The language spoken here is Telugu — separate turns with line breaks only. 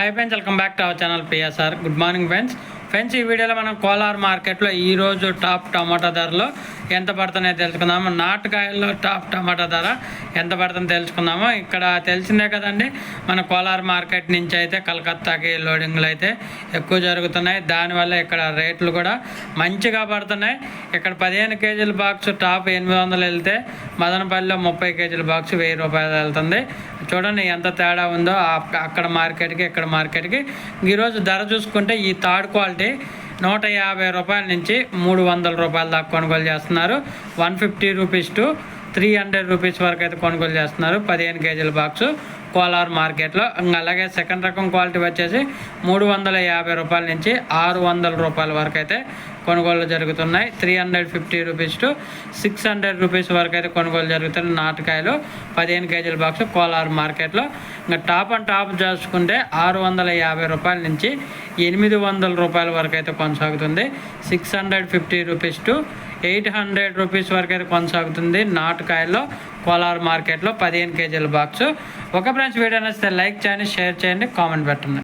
Hi friends welcome back to our channel PSR good morning friends friends ఈ వీడియోలో మనం కోలార్ మార్కెట్లో ఈరోజు టాప్ టమాటా ధరలు ఎంత పడుతున్నాయో తెలుసుకుందాము. నాటుకాయల్లో టాప్ టమాటా ధర ఎంత పడుతుందో తెలుసుకుందాము. ఇక్కడ తెలిసిందే కదండి మన కోలార్ మార్కెట్ నుంచి అయితే కలకత్తాకి లోడింగ్లు అయితే ఎక్కువ జరుగుతున్నాయి. దానివల్ల ఇక్కడ రేట్లు కూడా మంచిగా పడుతున్నాయి. ఇక్కడ పదిహేను కేజీల బాక్స్ టాప్ ఎనిమిది వందలు వెళ్తే మదనపల్లిలో ముప్పై కేజీల బాక్స్ వెయ్యి రూపాయలు వెళ్తుంది. చూడండి ఎంత తేడా ఉందో. అక్కడ మార్కెట్కి ఇక్కడ మార్కెట్కి. ఈరోజు ధర చూసుకుంటే ఈ థర్డ్ క్వాలిటీ నూట యాభై రూపాయల నుంచి మూడు వందల రూపాయల దాకా కొనుగోలు చేస్తున్నారు. One fifty rupees to three hundred rupees వరకు అయితే కొనుగోలు చేస్తున్నారు. పదిహేను కేజీల బాక్సు కోలార్ మార్కెట్లో. ఇంకా అలాగే సెకండ్ రకం క్వాలిటీ వచ్చేసి మూడు వందల యాభై రూపాయల నుంచి ఆరు వందల రూపాయల వరకు అయితే కొనుగోలు జరుగుతున్నాయి. Three hundred fifty rupees to six hundred rupees వరకు అయితే కొనుగోలు జరుగుతున్నాయి నాటకాయలు పదిహేను కేజీల బాక్స్ కోలార్ మార్కెట్లో. ఇంకా టాప్ అండ్ టాప్ చేసుకుంటే ఆరు వందల యాభై రూపాయల నుంచి ఎనిమిది వందల రూపాయల వరకు అయితే కొనసాగుతుంది. Six hundred fifty rupees to eight hundred rupees వరకు అయితే కొనసాగుతుంది నాటుకాయల్లో కోలార్ మార్కెట్లో పదిహేను కేజీల బాక్స్. ఒక ఫ్రెండ్స్ వీడియో నచ్చితే లైక్ చేయండి షేర్ చేయండి కామెంట్ పెట్టండి.